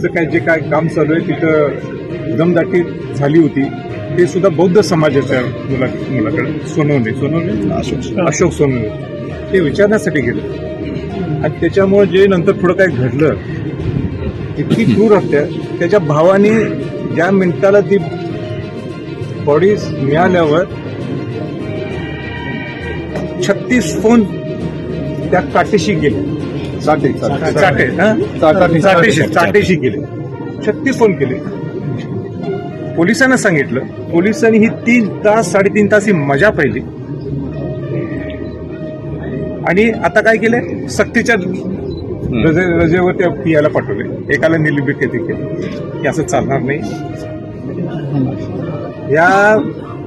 आजचं काय जे काय काम चालू आहे तिथं दमदाटी झाली होती. ते सुद्धा बौद्ध समाजाच्या मुला मुलाकडे सोनवणे. सोनवणे? अशोक अशोक सोनवणे. ते विचारण्यासाठी गेलं. आणि त्याच्यामुळे जे नंतर पुढं काय घडलं इतकी क्रूर हत्या त्याच्या भावाने ज्या मिनिटाला ती बॉडी मिळाल्यावर छत्तीस फोन त्या काटेशी गेले. चाटे हं? चाटेशी चाटेशी गेले छत्तीस फोन केले. पोलिसांना सांगितलं. पोलिसांनी ही तीन तास साडेतीन तास ही मजा पाहिली. आणि आता काय केलंय? सक्तीच्या रजे रजेवर त्या पियाला पाठवले. एकाला निलंबित केले की असं चालणार नाही. या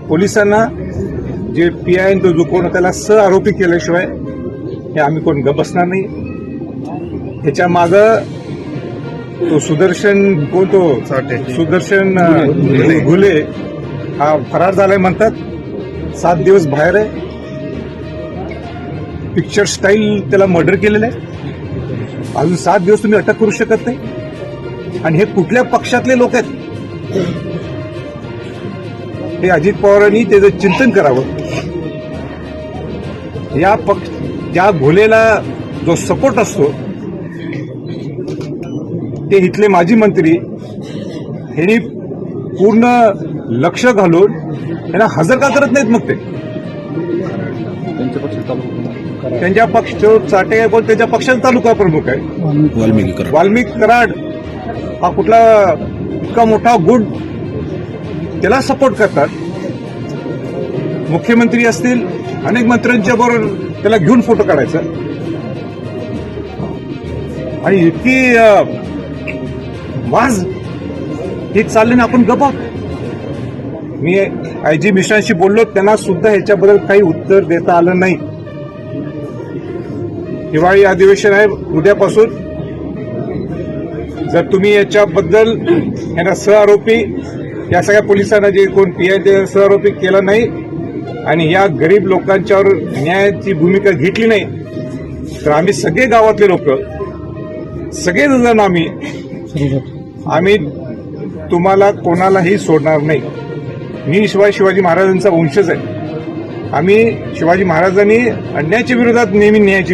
पोलिसांना जे पी आय तो जो कोण त्याला स आरोपी केल्याशिवाय हे आम्ही कोण ग बसणार नाही. ह्याच्या माग तो सुदर्शन कोण तो? सुदर्शन घुले हा फरार झालाय म्हणतात. सात दिवस बाहेर आहे. पिक्चर स्टाईल त्याला मर्डर केलेलं आहे. अजून सात दिवस तुम्ही अटक करू शकत नाही. आणि हे कुठल्या पक्षातले लोक आहेत? हे अजित पवारांनी त्याचं चिंतन करावं. या पक्ष ज्या भोलेला जो सपोर्ट असतो ते इथले माजी मंत्री यांनी पूर्ण लक्ष घालून त्यांना हजर का करत नाहीत मग ते? त्यांच्या पक्ष चाटे आहे कोण? त्यांच्या पक्षाचा तालुका प्रमुख आहे. वाल्मिकी कराड. वाल्मिक कराड हा कुठला इतका मोठा गुड त्याला सपोर्ट करतात. मुख्यमंत्री असतील अनेक मंत्र्यांच्या बरोबर त्याला घेऊन फोटो काढायचा. आणि इतकी वाज. हे चाललं ना आपण गपा मी आय जी मिश्रांशी बोललो त्यांना सुद्धा ह्याच्याबद्दल काही उत्तर देता आलं नाही. हिवाळी अधिवेशन आहे उद्यापासून. जर तुम्ही याच्याबद्दल यांना सहआरोपी या सगळ्या पोलिसांना जे कोण पी आय ते सहआरोपी केला नाही आणि या गरीब लोकांच्यावर न्यायाची भूमिका घेतली नाही तर आम्ही सगळे गावातले लोक सगळे जण आम्ही आम्ही तुम्हाला कोणालाही सोडणार नाही. मी शिवाय शिवाजी महाराजांचा वंशज आहे. आम्ही शिवाजी महाराजांनी अन्यायाच्या विरोधात नेहमी न्यायाची